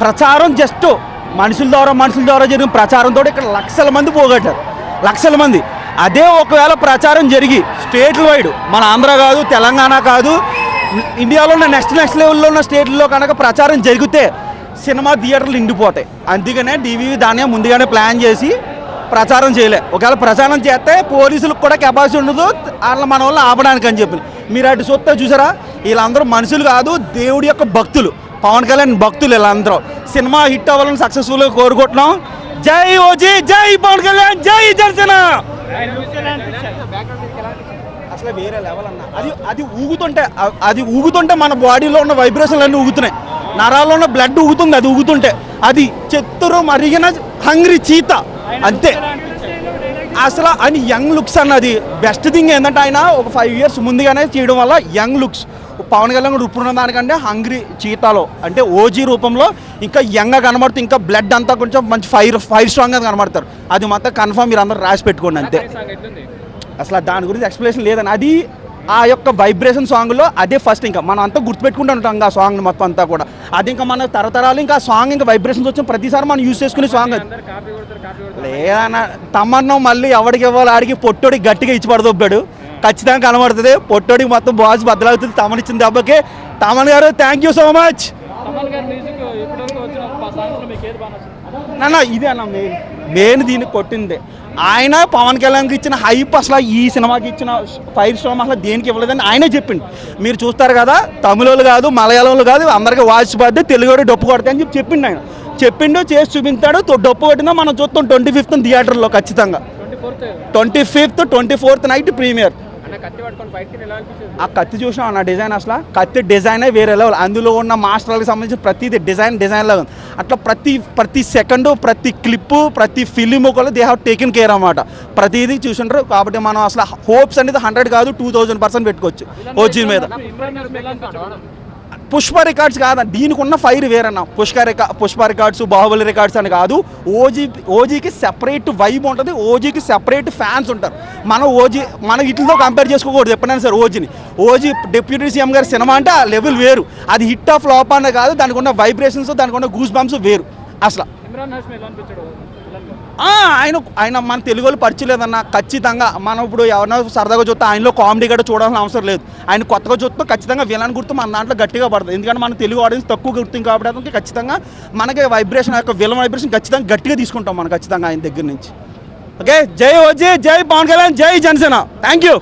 ప్రచారం జస్ట్ మనుషుల ద్వారా మనుషుల ద్వారా జరిగిన ప్రచారంతో ఇక్కడ లక్షల మంది పోగొట్టారు. లక్షల మంది. అదే ఒకవేళ ప్రచారం జరిగి స్టేట్ వైడ్ మన ఆంధ్ర కాదు తెలంగాణ కాదు ఇండియాలో ఉన్న నెక్స్ట్ నెక్స్ట్ లెవెల్లో ఉన్న స్టేట్లో కనుక ప్రచారం జరిగితే సినిమా థియేటర్లు నిండిపోతాయి. అందుకనే డివివి దాన్ని ముందుగానే ప్లాన్ చేసి ప్రచారం చేయలే. ఒకవేళ ప్రచారం చేస్తే పోలీసులకు కూడా కెపాసిటీ ఉండదు వాళ్ళ మన వల్ల ఆపడానికి అని చెప్పి. మీరు అటు చూస్తే చూసారా? వీళ్ళందరూ మనుషులు కాదు దేవుడి యొక్క భక్తులు. పవన్ కళ్యాణ్ భక్తులు వీళ్ళందరూ సినిమా హిట్ అవ్వాలని సక్సెస్ఫుల్గా కోరుకుంటున్నాం. జై ఓజీ జై పవన్ కళ్యాణ్ జై జనసేన. అసలు వేరే లెవెల్ అన్న. అది అది ఊగుతుంటే అది ఊగుతుంటే మన బాడీలో ఉన్న వైబ్రేషన్లు అన్నీ ఊగుతున్నాయి. నరాల్లో ఉన్న బ్లడ్ ఊగుతుంది అది ఊగుతుంటే. అది చెత్తురు మరిగిన హంగ్రీ చీత. అంతే. అసలు ఆయన యంగ్ లుక్స్ అన్నది. బెస్ట్ థింగ్ ఏంటంటే ఆయన ఒక ఫైవ్ ఇయర్స్ ముందుగానే చేయడం వల్ల యంగ్ లుక్స్. పవన్ కళ్యాణ్ కూడా ఇప్పుడు ఉన్న దానికంటే హంగ్రీ చీతాలో. అంటే ఓజీ రూపంలో ఇంకా యంగ్గా కనబడుతుంది ఇంకా బ్లడ్ అంతా కొంచెం మంచి ఫైర్ ఫైర్ స్ట్రాంగ్గా కనబడతారు. అది మాత్రం కన్ఫర్మ్ మీరు అందరూ రాసి పెట్టుకోండి అంతే. అసలు దాని గురించి ఎక్స్ప్లెనేషన్ లేదని. అది ఆ యొక్క వైబ్రేషన్ సాంగ్లో అదే ఫస్ట్ ఇంకా. మనం అంతా గుర్తుపెట్టుకుంటూ ఉంటాం ఆ సాంగ్ మొత్తం అంతా కూడా. అది ఇంకా మన తరతరాలు ఇంకా ఆ సాంగ్ ఇంకా వైబ్రేషన్స్ వచ్చిన ప్రతిసారి మనం యూస్ చేసుకునే సాంగ్ అది. లేదన్న తమన్నా మళ్ళీ ఎవడికి ఇవ్వాలి ఆడికి పొట్టోడికి గట్టిగా ఇచ్చి పడదొబ్బాడు ఖచ్చితంగా కనబడుతుంది. పొట్టోడికి మొత్తం బాస్ బద్దలవుతుంది. తమన్ ఇచ్చిన దెబ్బకి. తమన్ గారు థ్యాంక్ యూ సో మచ్ నాన్న ఇదే అన్న మెయిన్ మెయిన్ దీన్ని కొట్టింది. ఆయన పవన్ కళ్యాణ్కి ఇచ్చిన హైప్ అసలు ఈ సినిమాకి ఇచ్చిన ఫైర్ స్టామ్ అసలు దేనికి ఇవ్వలేదని ఆయనే చెప్పిండు. మీరు చూస్తారు కదా తమిళోళ్ళు కాదు మలయాళంలో కాదు అందరికీ వాచ్ బాధ్యత తెలుగు డొప్పు కొడతాయి అని చెప్పి చెప్పిండు ఆయన. చెప్పిండు చేసి చూపించాడు డొప్పు కొట్టినా మనం చూస్తాం ట్వంటీ ఫిఫ్త్ థియేటర్లో ఖచ్చితంగా. Twenty fifth twenty fourth night premiere. ఆ కత్తి చూసినా అన్న డిజైన్ అసలు? కత్తి డిజైనే వేరే లెవెల్. అందులో ఉన్న మాస్టర్లకు సంబంధించిన ప్రతిది డిజైన్ డిజైన్ లాగా ఉంది అట్లా ప్రతి ప్రతి సెకండ్ ప్రతి క్లిప్పు ప్రతి ఫిలిం కూడా దే హ్యావ్ టేకెన్ కేర్ అన్నమాట. ప్రతిదీ చూసింటారు. కాబట్టి మనం అసలు హోప్స్ అనేది హండ్రెడ్ కాదు టూ థౌజండ్ పర్సెంట్ పెట్టుకోవచ్చు. ఓజీ మీద. పుష్ప రికార్డ్స్ కాదండి దీనికి ఉన్న ఫైర్ వేరన్న. పుష్ప రికా పుష్ప రికార్డ్స్ బాహుబలి రికార్డ్స్ అని కాదు. ఓజీ ఓజీకి సెపరేట్ వైబ్ ఉంటుంది. ఓజీకి సెపరేట్ ఫ్యాన్స్ ఉంటారు. మన ఓజీ మన వీటితో కంపేర్ చేసుకోకూడదు ఎప్పుడైనా సరే ఓజీని. ఓజీ డిప్యూటీ సీఎం గారి సినిమా అంటే ఆ లెవెల్ వేరు. అది హిట్ ఆఫ్ ఫ్లాప్ అనే కాదు దానికి ఉన్న వైబ్రేషన్స్ దానికి ఉన్న గూస్ బంప్స్ వేరు. అసలు. ఆయన ఆయన మన తెలుగు వాళ్ళు పరిచయలేదన్న ఖచ్చితంగా మనం ఇప్పుడు ఎవరైనా సరదాగా చూస్తే ఆయనలో కామెడీ కూడా చూడాల్సిన అవసరం లేదు. ఆయన కొత్తగా చూస్తే ఖచ్చితంగా విలన్ గుర్తు మన దాంట్లో గట్టిగా పడుతుంది. ఎందుకంటే మన తెలుగు ఆడియన్స్ తక్కువ గుర్తుంది కాబట్టి ఖచ్చితంగా మనకి వైబ్రేషన్ యొక్క విలన్ వైబ్రేషన్ ఖచ్చితంగా గట్టిగా తీసుకుంటాం మనం ఖచ్చితంగా ఆయన దగ్గర నుంచి. ఓకే? జై వచ్చి జై పవన్ కళ్యాణ్ జై జనసేన. Thank you